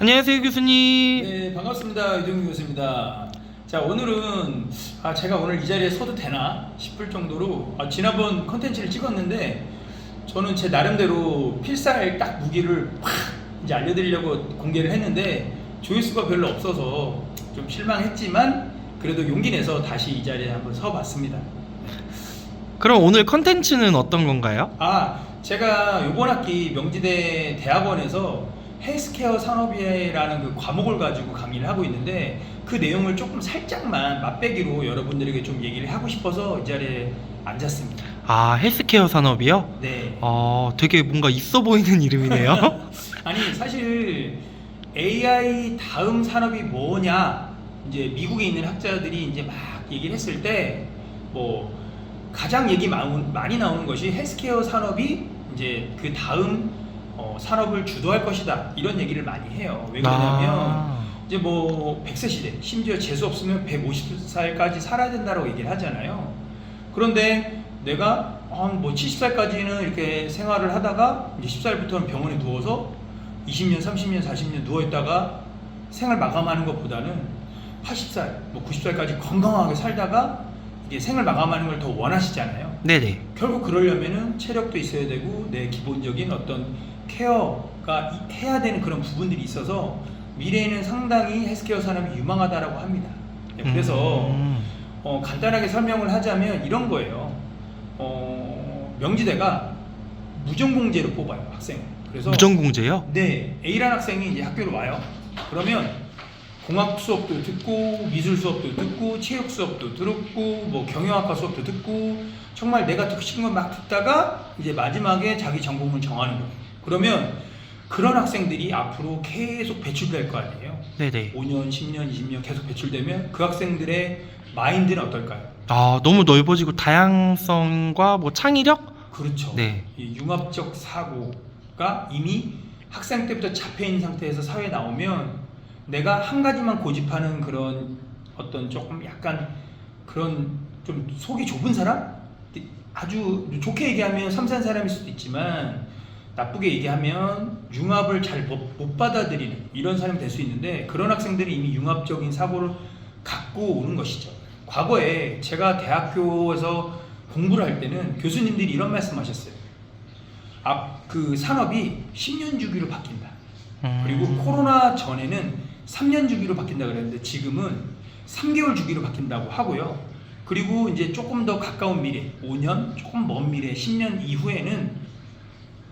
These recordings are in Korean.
안녕하세요 교수님. 네, 반갑습니다. 이동규 교수입니다. 자, 오늘은 아, 제가 오늘 이 자리에 서도 되나 싶을 정도로 아, 지난번 컨텐츠를 찍었는데 저는 제 나름대로 필살 딱 무기를 확 이제 알려드리려고 공개를 했는데 조회수가 별로 없어서 좀 실망했지만 그래도 용기 내서 다시 이 자리에 한번 서봤습니다. 그럼 오늘 컨텐츠는 어떤 건가요? 아, 제가 이번 학기 명지대 대학원에서 헬스케어 산업이라는 그 과목을 가지고 강의를 하고 있는데 그 내용을 조금 살짝만 맛배기로 여러분들에게 좀 얘기를 하고 싶어서 이 자리에 앉았습니다. 아 헬스케어 산업이요? 네. 어 되게 뭔가 있어 보이는 이름이네요. 아니 사실 AI 다음 산업이 뭐냐 이제 미국에 있는 학자들이 이제 막 얘기를 했을 때 뭐 가장 얘기 많은- 많이 나오는 것이 헬스케어 산업이 이제 그 다음 어, 산업을 주도할 것이다 이런 얘기를 많이 해요. 왜 그러냐면 아, 이제 뭐 100세 시대 심지어 재수 없으면 150살까지 살아야 된다고 얘기를 하잖아요. 그런데 내가 한 뭐 70살까지는 이렇게 생활을 하다가 이제 10살부터는 병원에 누워서 20년, 30년, 40년 누워 있다가 생을 마감하는 것보다는 80살, 뭐 90살까지 건강하게 살다가 이게 생을 마감하는 걸 더 원하시잖아요. 네네. 결국 그러려면은 체력도 있어야 되고 내 기본적인 어떤 케어가 이- 해야 되는 그런 부분들이 있어서 미래에는 상당히 헬스케어 산업이 유망하다라고 합니다. 네, 그래서 음, 어, 간단하게 설명을 하자면 이런 거예요. 어, 명지대가 무전공제로 뽑아요 학생. 그래서 무전공제요? 네 A라는 학생이 이제 학교로 와요. 그러면 공학 수업도 듣고 미술 수업도 듣고 체육 수업도 듣고 뭐 경영학과 수업도 듣고 정말 내가 듣고 싶은 건 막 듣다가 이제 마지막에 자기 전공을 정하는 거예요. 그러면 그런 학생들이 앞으로 계속 배출될 거 아니에요. 네네. 5년, 10년, 20년 계속 배출되면 그 학생들의 마인드는 어떨까요? 아 너무 넓어지고 다양성과 뭐 창의력? 그렇죠. 네. 이 융합적 사고가 이미 학생 때부터 잡혀 있는 상태에서 사회에 나오면 내가 한 가지만 고집하는 그런 어떤 조금 약간 그런 좀 속이 좁은 사람? 아주 좋게 얘기하면 섬세한 사람일 수도 있지만 나쁘게 얘기하면 융합을 잘 못 받아들이는 이런 사람이 될 수 있는데 그런 학생들이 이미 융합적인 사고를 갖고 오는 것이죠. 과거에 제가 대학교에서 공부를 할 때는 교수님들이 이런 말씀 하셨어요. 앞그 산업이 10년 주기로 바뀐다. 음, 그리고 코로나 전에는 3년 주기로 바뀐다 그랬는데 지금은 3개월 주기로 바뀐다고 하고요. 그리고 이제 조금 더 가까운 미래, 5년, 조금 먼 미래, 10년 이후에는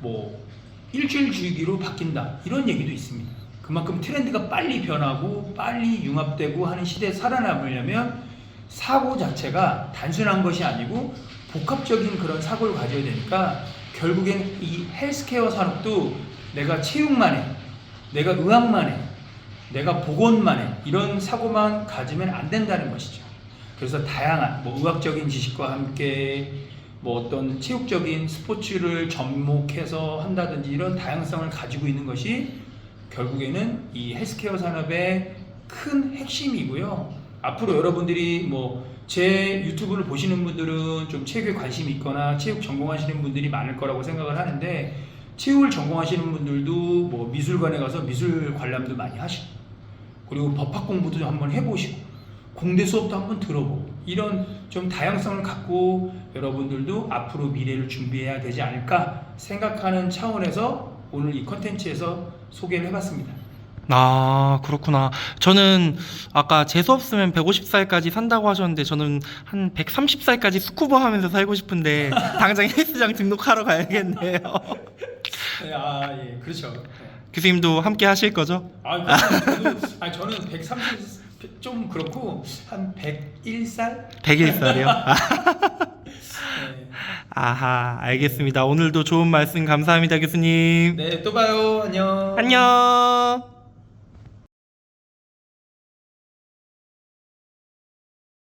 뭐 일주일 주기로 바뀐다. 이런 얘기도 있습니다. 그만큼 트렌드가 빨리 변하고 빨리 융합되고 하는 시대에 살아남으려면 사고 자체가 단순한 것이 아니고 복합적인 그런 사고를 가져야 되니까 결국엔 이 헬스케어 산업도 내가 체육만 해, 내가 의학만 해, 내가 보건만 해 이런 사고만 가지면 안 된다는 것이죠. 그래서 다양한 뭐 의학적인 지식과 함께 뭐 어떤 체육적인 스포츠를 접목해서 한다든지 이런 다양성을 가지고 있는 것이 결국에는 이 헬스케어 산업의 큰 핵심이고요. 앞으로 여러분들이 뭐 제 유튜브를 보시는 분들은 좀 체육에 관심이 있거나 체육 전공하시는 분들이 많을 거라고 생각을 하는데 체육을 전공하시는 분들도 뭐 미술관에 가서 미술 관람도 많이 하시고 그리고 법학 공부도 한번 해보시고 공대 수업도 한번 들어보고 이런 좀 다양성을 갖고 여러분들도 앞으로 미래를 준비해야 되지 않을까 생각하는 차원에서 오늘 이 컨텐츠에서 소개를 해봤습니다. 아 그렇구나. 저는 아까 재수 없으면 150살까지 산다고 하셨는데 저는 한 130살까지 스쿠버 하면서 살고 싶은데 당장 헬스장 등록하러 가야겠네요. 네, 아 예, 그렇죠. 네. 교수님도 함께 하실 거죠? 아, 저는, 아니, 저는 130, 좀 그렇고, 한 101살? 101살이요? 네. 아하, 알겠습니다. 오늘도 좋은 말씀 감사합니다, 교수님. 네, 또 봐요. 안녕. 안녕.